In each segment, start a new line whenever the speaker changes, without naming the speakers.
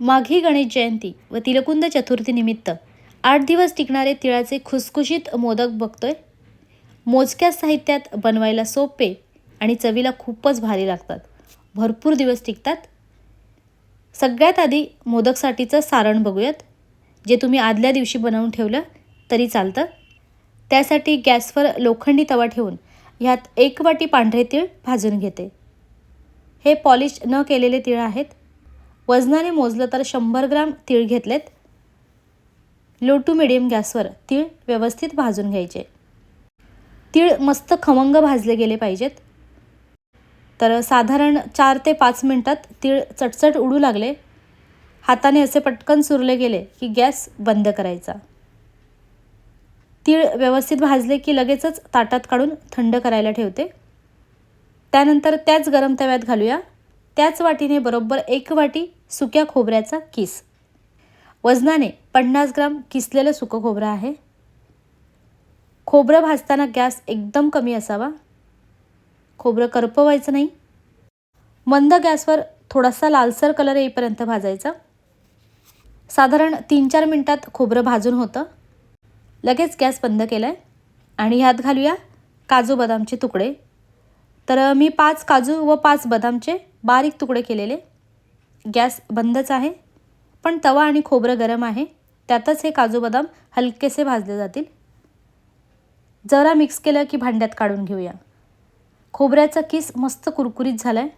माघी गणेश जयंती व तिलकुंद चतुर्थीनिमित्त आठ दिवस टिकणारे तिळाचे खुसखुशीत मोदक बघतोय? मोजक्या साहित्यात बनवायला सोपे आणि चवीला खूपच भारी लागतात. भरपूर दिवस टिकतात. सगळ्यात आधी मोदकसाठीचं सारण बघूयात. जे तुम्ही आदल्या दिवशी बनवून ठेवलं तरी चालतं. त्यासाठी गॅसवर लोखंडी तवा ठेवून ह्यात एक वाटी पांढरे तीळ भाजून घेते. हे पॉलिश न केलेले तीळ आहेत वजनाने मोजलं तर शंभर ग्राम तीळ घेतलेत. लो टू मिडियम गॅसवर तीळ व्यवस्थित भाजून घ्यायचे. तीळ मस्त खमंग भाजले गेले पाहिजेत. तर साधारण चार ते पाच मिनटात तीळ चटचट उडू लागले. हाताने असे पटकन सुरले गेले की गॅस बंद करायचा. तीळ व्यवस्थित भाजले की लगेचच ताटात काढून थंड करायला ठेवते. त्यानंतर त्याच गरम तव्यात घालूया. त्याच वाटीने बरोबर एक वाटी सुक्या खोबऱ्याचा किस. वजनाने पन्नास ग्राम किसलेलं सुकं खोबरं आहे. खोबरं भाजताना गॅस एकदम कमी असावा. खोबरं करपवायचं नाही. मंद गॅसवर थोडासा लालसर कलर येईपर्यंत भाजायचा. साधारण तीन चार मिनटात खोबरं भाजून होतं. लगेच गॅस बंद केला आहे आणि ह्यात घालूया काजू बदामचे तुकडे. तर मी पाच काजू व पाच बदामचे बारीक तुकडे केलेले. गॅस बंदच आहे. पण तवा आणि खोबरं गरम आहे. त्यातच हे काजू बदाम हलकेसे भाजले जातील. जरा मिक्स केलं की भांड्यात काढून घेऊया. खोबऱ्याचा किस मस्त कुरकुरीत झाला आहे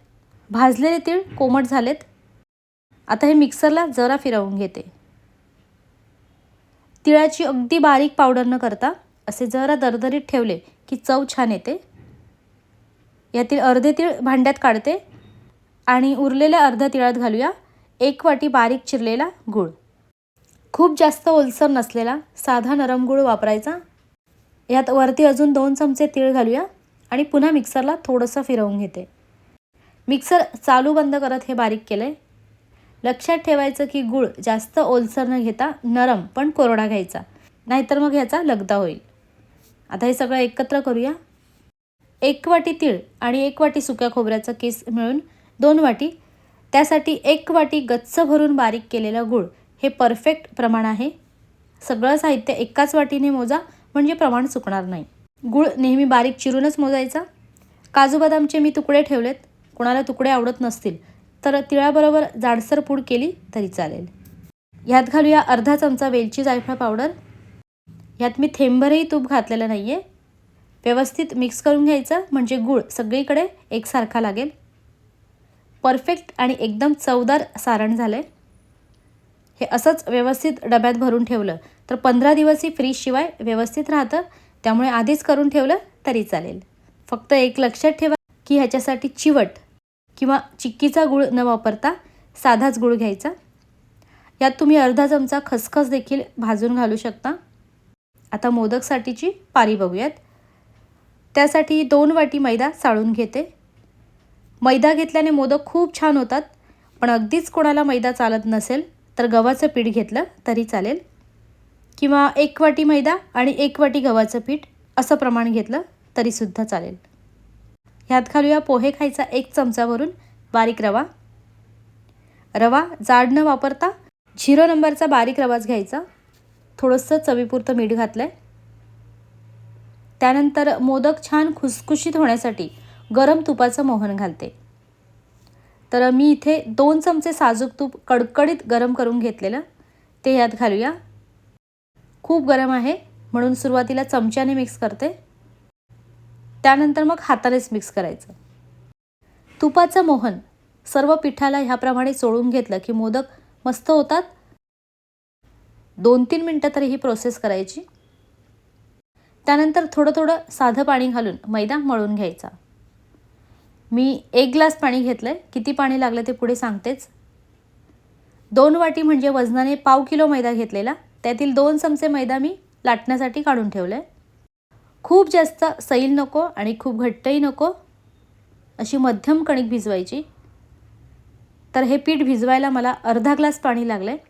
भाजलेले तीळ कोमट झालेत. आता हे मिक्सरला जरा फिरवून घेते. तिळाची अगदी बारीक पावडर न करता असे जरा दरदरीत ठेवले की चव छान येते. यातील अर्धे तीळ भांड्यात काढते. आणि उरलेल्या अर्ध्या तिळात घालूया. एक वाटी बारीक चिरलेला गूळ. खूप जास्त ओलसर नसलेला साधा नरम गूळ वापरायचा. यात वरती अजून दोन चमचे तीळ घालूया आणि पुन्हा मिक्सरला थोडंसं फिरवून घेते. मिक्सर चालू बंद करत हे बारीक केलं आहे लक्षात ठेवायचं की गूळ जास्त ओलसर न घेता नरम पण कोरडा घ्यायचा. नाहीतर मग ह्याचा लगदा होईल. आता हे सगळं एकत्र करूया. एक वाटी तीळ आणि एक वाटी सुक्या खोबऱ्याचा केस मिळून दोन वाटी. त्यासाठी एक वाटी गच्च भरून बारीक केलेला गूळ. हे परफेक्ट प्रमाण आहे. सगळं साहित्य एकाच वाटीने मोजा म्हणजे प्रमाण चुकणार नाही. गूळ नेहमी बारीक चिरूनच मोजायचा. काजू बदामचे मी तुकडे ठेवलेत. कोणाला तुकडे आवडत नसतील तर तिळाबरोबर जाडसर पूड केली तरी चालेल. ह्यात घालूया अर्धा चमचा वेलची जायफळ पावडर. ह्यात मी थेंबरही तूप घातलेलं नाही आहे व्यवस्थित मिक्स करून घ्यायचं म्हणजे गूळ सगळीकडे एकसारखा लागेल. परफेक्ट आणि एकदम चवदार सारण झालं आहे हे असंच व्यवस्थित डब्यात भरून ठेवलं तर पंधरा दिवसही फ्रीजशिवाय व्यवस्थित राहतं. त्यामुळे आधीच करून ठेवलं तरी चालेल. फक्त एक लक्षात ठेवा की ह्याच्यासाठी चिवट किंवा चिक्कीचा गूळ न वापरता साधाच गूळ घ्यायचा. यात तुम्ही अर्धा चमचा खसखस देखील भाजून घालू शकता. आता मोदकसाठीची पारी बघूयात. त्यासाठी दोन वाटी मैदा चाळून घेते. मैदा घेतल्याने मोदक खूप छान होतात. पण अगदीच कोणाला मैदा चालत नसेल तर गव्हाचं पीठ घेतलं तरी चालेल. किंवा एक वाटी मैदा आणि एक वाटी गव्हाचं पीठ असं प्रमाण घेतलं तरीसुद्धा चालेल. ह्यात घालूया पोहे खायचा एक चमचा भरून बारीक रवा. रवा जाड न वापरता झिरो नंबरचा बारीक रवाच घ्यायचा. थोडंसं चवीपुरतं मीठ घातलं आहे त्यानंतर मोदक छान खुसखुशीत होण्यासाठी गरम तुपाचं मोहन घालते. तर मी इथे दोन चमचे साजूक तूप कडकडीत गरम करून घेतलेलं ते यात घालूया. खूप गरम आहे म्हणून सुरुवातीला चमच्याने मिक्स करते. त्यानंतर मग हातानेच मिक्स करायचं. तुपाचं मोहन सर्व पिठाला ह्याप्रमाणे चोळून घेतलं की मोदक मस्त होतात. दोन तीन मिनटं तरी ही प्रोसेस करायची. त्यानंतर थोडं थोडं साधं पाणी घालून मैदा मळून घ्यायचा. मी एक ग्लास पाणी घेतलं आहे किती पाणी लागलं ते पुढे सांगतेच. दोन वाटी म्हणजे वजनाने पाव किलो मैदा घेतलेला. त्यातील दोन चमचे मैदा मी लाटण्यासाठी काढून ठेवलं आहे खूप जास्त सैल नको आणि खूप घट्टही नको अशी मध्यम कणिक भिजवायची. तर हे पीठ भिजवायला मला अर्धा ग्लास पाणी लागलं आहे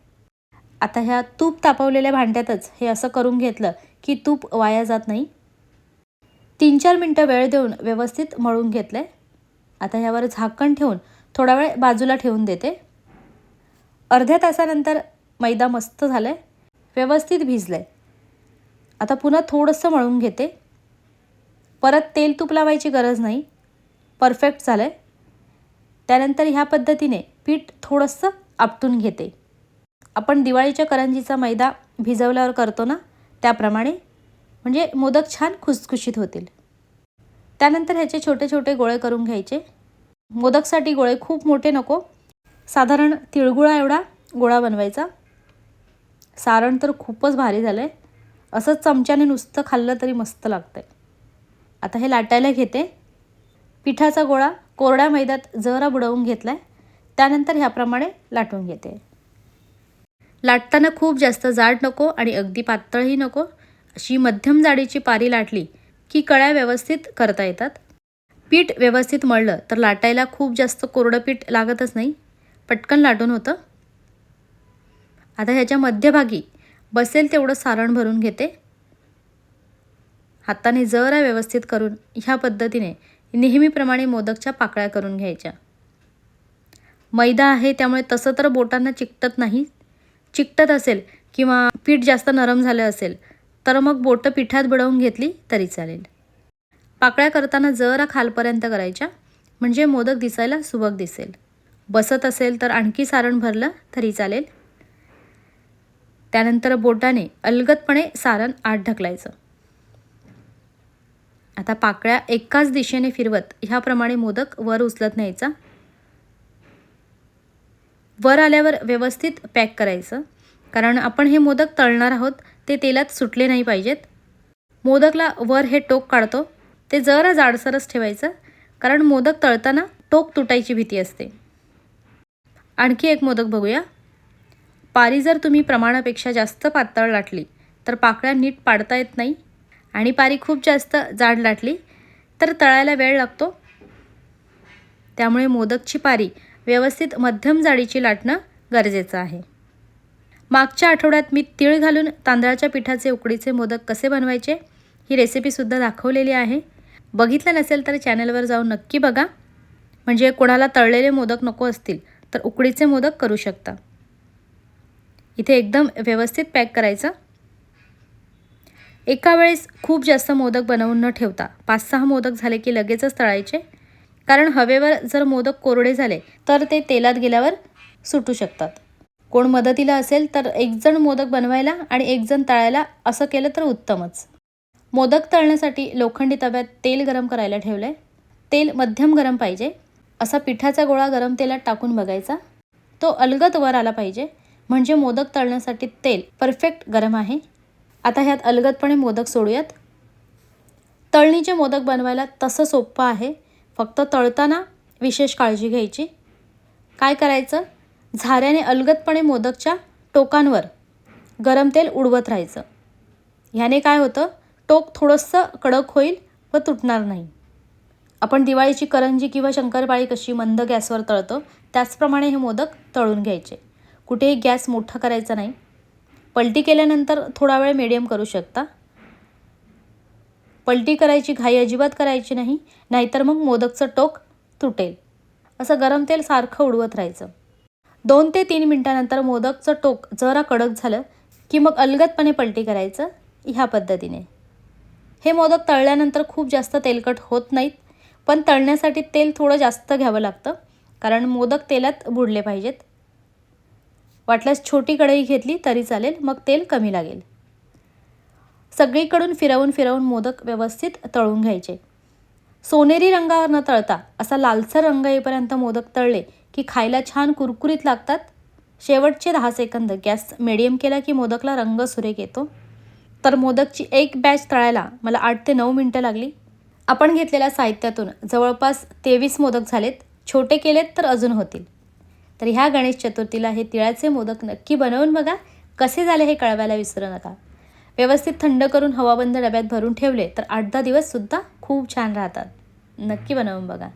आता ह्या तूप तापवलेल्या भांड्यातच हे असं करून घेतलं की तूप वाया जात नाही. तीन चार मिनटं वेळ देऊन व्यवस्थित मळून घेतलं आहे आता ह्यावर झाकण ठेवून थोडा वेळ बाजूला ठेवून देते. अर्ध्या तासानंतर मैदा मस्त झाला आहे व्यवस्थित भिजलं आहे आता पुन्हा थोडंसं मळून घेते. परत तेल तूप लावायची गरज नाही परफेक्ट झालं आहे त्यानंतर ह्या पद्धतीने पीठ थोडंसं आपटून घेते. आपण दिवाळीच्या करंजीचा मैदा भिजवल्यावर करतो ना त्याप्रमाणे. म्हणजे मोदक छान खुसखुशीत होतील. त्यानंतर ह्याचे छोटे छोटे गोळे करून घ्यायचे. मोदकसाठी गोळे खूप मोठे नको. साधारण तिळगुळा एवढा गोळा बनवायचा. सारण तर खूपच भारी झालं आहे असंच चमच्याने नुसतं खाल्लं तरी मस्त लागतं आहे आता हे लाटायला घेते. पिठाचा गोळा कोरड्या मैद्यात जरा बुडवून घेतला आहे त्यानंतर ह्याप्रमाणे लाटून घेते. लाटताना खूप जास्त जाड नको आणि अगदी पातळही नको. अशी मध्यम जाडीची पारी लाटली की कळ्या व्यवस्थित करता येतात. पीठ व्यवस्थित मळलं तर लाटायला खूप जास्त कोरडं पीठ लागतच नाही. पटकन लाटून होतं. आता ह्याच्या मध्यभागी बसेल तेवढं सारण भरून घेते. हाताने जरा व्यवस्थित करून ह्या पद्धतीने नेहमीप्रमाणे मोदकच्या पाकळ्या करून घ्यायच्या. मैदा आहे त्यामुळे तसं तर बोटांना चिकटत नाही. चिकटत असेल किंवा पीठ जास्त नरम झालं असेल तर मग बोटं पिठात बुडवून घेतली तरी चालेल. पाकळ्या करताना जरा खालपर्यंत करायच्या म्हणजे मोदक दिसायला सुबक दिसेल. बसत असेल तर आणखी सारण भरलं तरी चालेल. त्यानंतर बोटाने अलगदपणे सारण आत ढकलायचं. आता पाकळ्या एकाच दिशेने फिरवत ह्याप्रमाणे मोदक वर उचलत न्यायचा. वर आल्यावर व्यवस्थित पॅक करायचं कारण आपण हे मोदक तळणार आहोत ते तेलात सुटले नाही पाहिजेत. मोदकला वर हे टोक काढतो. ते जरा जाडसरच ठेवायचं कारण मोदक तळताना टोक तुटायची भीती असते. आणखी एक मोदक बघूया. पारी जर तुम्ही प्रमाणापेक्षा जास्त पातळ लाटली तर पाकळ्या नीट पाडता येत नाही आणि पारी खूप जास्त जाड लाटली तर तळायला वेळ लागतो. त्यामुळे मोदकची पारी व्यवस्थित मध्यम जाडीची लाटणं गरजेचं आहे. मागच्या आठवड्यात मी तीळ घालून तांदळाच्या पिठाचे उकडीचे मोदक कसे बनवायचे ही रेसिपीसुद्धा दाखवलेली आहे. बघितलं नसेल तर चॅनलवर जाऊन नक्की बघा. म्हणजे कोणाला तळलेले मोदक नको असतील तर उकडीचे मोदक करू शकता. इथे एकदम व्यवस्थित पॅक करायचं. एका वेळेस खूप जास्त मोदक बनवून न ठेवता पाच सहा मोदक झाले की लगेचच तळायचे. कारण हवेवर जर मोदक कोरडे झाले तर ते तेलात गेल्यावर सुटू शकतात. कोण मदतीला असेल तर एकजण मोदक बनवायला आणि एकजण तळायला असं केलं तर उत्तमच. मोदक तळण्यासाठी लोखंडी तव्यात तेल गरम करायला ठेवलं आहे तेल मध्यम गरम पाहिजे. असा पिठाचा गोळा गरम तेलात टाकून बघायचा. तो अलगद वर आला पाहिजे. म्हणजे मोदक तळण्यासाठी तेल परफेक्ट गरम आहे. आता ह्यात अलगदपणे मोदक सोडूयात. तळणीचे मोदक बनवायला तसं सोपं आहे. फक्त तळताना विशेष काळजी घ्यायची. काय करायचं? झाऱ्याने अलगदपणे मोदकच्या टोकांवर गरम तेल उडवत राहायचं. ह्याने काय होतं? टोक थोडंसं कडक होईल व तुटणार नाही. आपण दिवाळीची करंजी किंवा शंकरपाळी कशी मंद गॅसवर तळतो त्याचप्रमाणे हे मोदक तळून घ्यायचे. कुठेही गॅस मोठा करायचा नाही. पलटी केल्यानंतर थोडा वेळ मिडियम करू शकता. पलटी करायची घाई अजिबात करायची नाही नाहीतर मग मोदकचं टोक तुटेल. असं गरम तेल सारखं उडवत राहायचं. दोन ते तीन मिनटानंतर मोदकचं टोक जरा कडक झालं की मग अलगदपणे पलटी करायचं ह्या पद्धतीने. हे मोदक तळल्यानंतर खूप जास्त तेलकट होत नाहीत पण तळण्यासाठी तेल थोडं जास्त घ्यावं लागतं कारण मोदक तेलात बुडले पाहिजेत. वाटल्यास छोटी कढई घेतली तरी चालेल मग तेल कमी लागेल. सगळीकडून फिरवून फिरवून मोदक व्यवस्थित तळून घ्यायचे. सोनेरी रंगावर न तळता असा लालसर रंग येईपर्यंत मोदक तळले की खायला छान कुरकुरीत लागतात. शेवटचे दहा सेकंद गॅस मिडियम केला की मोदकला रंग सुरेख येतो. तर मोदकची एक बॅच तळायला मला आठ ते नऊ मिनटं लागली. आपण घेतलेल्या साहित्यातून जवळपास तेवीस मोदक झालेत. छोटे केलेत तर अजून होतील. तर ह्या गणेश चतुर्थीला हे तिळाचे मोदक नक्की बनवून बघा. कसे झाले हे कळवायला विसरू नका. व्यवस्थित थंड करून हवाबंद डब्यात भरून ठेवले तर आठ दहा दिवससुद्धा खूप छान राहतात. नक्की बनवून बघा.